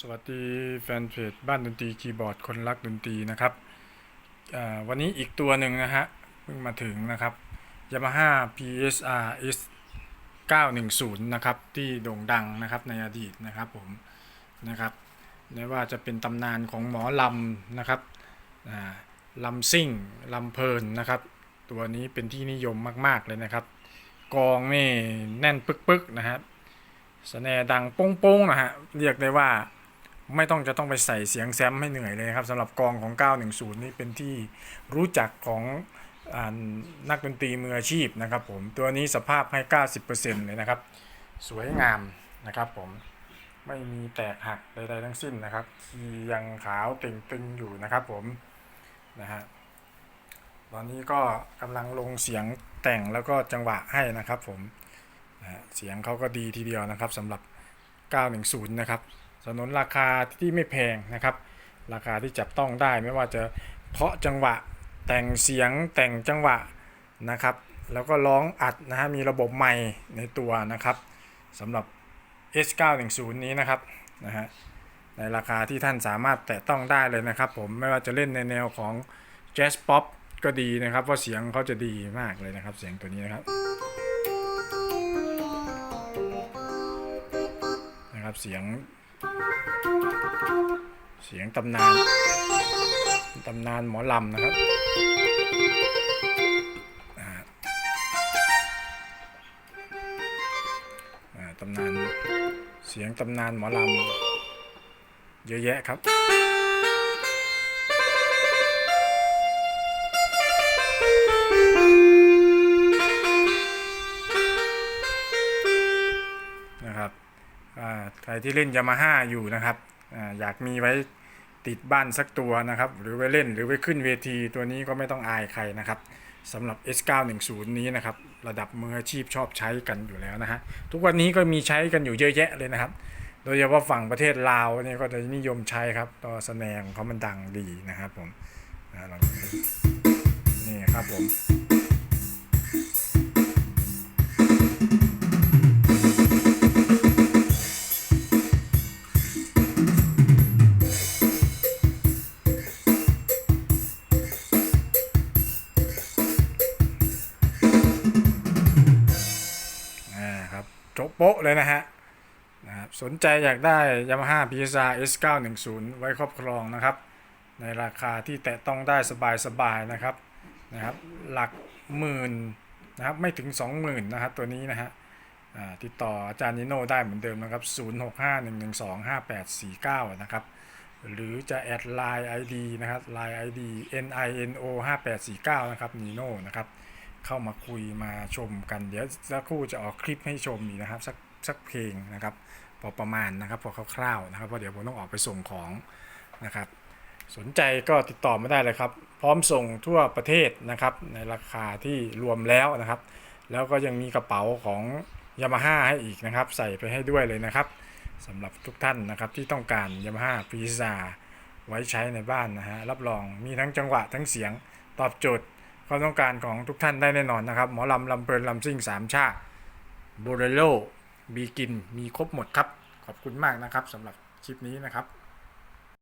สวัสดีแฟนเพจบ้านดนตรีคีย์บอร์ดคนรักดนตรีนะครับวันนี้อีกตัวหนึ่งนะฮะเพิ่งมาถึงนะครับ Yamaha PSR S 910 นะครับ ที่โด่งดังนะครับในอดีตนะครับผมนะครับไม่ว่าจะเป็นตำนานของหมอลำนะครับลำซิ่งลำเพลินนะครับ ตัวนี้เป็นที่นิยมมาก ๆ เลยนะครับ กองนี่แน่นปึกๆนะครับสแนดังโป้งๆนะฮะ เรียกได้ว่า ไม่ต้องจะต้องไปใส่เสียงแซมให้เหนื่อยเลยครับสำหรับกองของ 910 นี่เป็นที่รู้จักของอนักดนตรีมืออาชีพนะครับผมตัวนี้สภาพให้ 90%เลยนะครับ สวยงามนะครับผมไม่มีแตกหักใดๆทั้งสิ้นนะครับที่ยังขาวเต่งตึงอยู่นะครับผมนะฮะตอนนี้ก็กำลังลงเสียงแต่งแล้วก็จังหวะให้นะครับผมนะฮะเสียงเขาก็ดีทีเดียวนะครับสำหรับ 910 นะครับ สนนราคาที่ไม่แพงนะครับ ราคาที่จับต้องได้ไม่ว่าจะเคาะจังหวะแต่งเสียงแต่งจังหวะนะครับ แล้วก็ร้องอัดนะฮะมีระบบไมค์ในตัวนะครับสำหรับ S910 นี้นะครับนะฮะในราคาที่ท่านสามารถแตะต้องได้เลยนะครับ ผมไม่ว่าจะเล่นในแนวของแจ๊สป๊อปก็ดีนะครับเพราะเสียงเขาจะดีมากเลยนะครับ เสียงตัวนี้นะครับนะครับเสียง เสียงตำนาน ตำนานหมอลำนะครับตำนาน เสียงตำนานหมอลำ เยอะแยะครับ รที่เล่นยามาฮ่าอยู่นะครับออยากมีไว้ติดบ้านสักตัวนะครับ หรือไว้เล่นหรือไว้ขึ้นเวทีตัวนี้ก็ไม่ต้องอายใครนะครับสำหรับ S910 นี้นะครับ ระดับมืออาชีพชอบใช้กันอยู่แล้วนะฮะทุกวันนี้ก็มีใช้กันอยู่เยอะแยะเลยนะครับ โดยเฉพาะฝั่งประเทศลาวเนี่ยก็จะนิยมใช้ครับตัวแสดงเขามันดังดีนะครับผมนี่ครับผม โจ๊ะโป๊ะเลยนะฮะนะครับสนใจอยากได้ Yamaha PSR S910 ไว้ครอบครองนะครับ ในราคาที่แตะต้องได้สบายๆนะครับนะครับ หลักหมื่นนะครับไม่ถึง 20,000นะครับตัวนี้นะฮะอ่าติดต่ออาจารย์นิโน่ได้เหมือนเดิมนะครับ 0651125849 นะครับ หรือจะแอดไลน์ ID นะครับ Line ID NINO 5849 นะครับนีโน่นะครับ เข้ามาคุยมาชมกัน เดี๋ยวสักครู่จะออกคลิปให้ชมอีกนะครับ สักสักเพลงนะครับ พอประมาณนะครับ พอคร่าวๆนะครับเพราะเดี๋ยวผมต้องออกไปส่งของนะครับ สนใจก็ติดต่อมาได้เลยครับ พร้อมส่งทั่วประเทศนะครับ ในราคาที่รวมแล้วนะครับ แล้วก็ยังมีกระเป๋าของยามาฮ่าให้อีกนะครับ ใส่ไปให้ด้วยเลยนะครับสำหรับทุกท่านนะครับที่ต้องการยามาฮ่าฟีซ่าไว้ใช้ในบ้านนะฮะรับรองมีทั้งจังหวะทั้งเสียงตอบโจทย์ ความต้องการของทุกท่านได้แน่นอนนะครับ หมอลำลำเพลินลำซิ่งสามชาติโบเรโลบีกินมีครบหมดครับ ขอบคุณมากนะครับสำหรับคลิปนี้นะครับ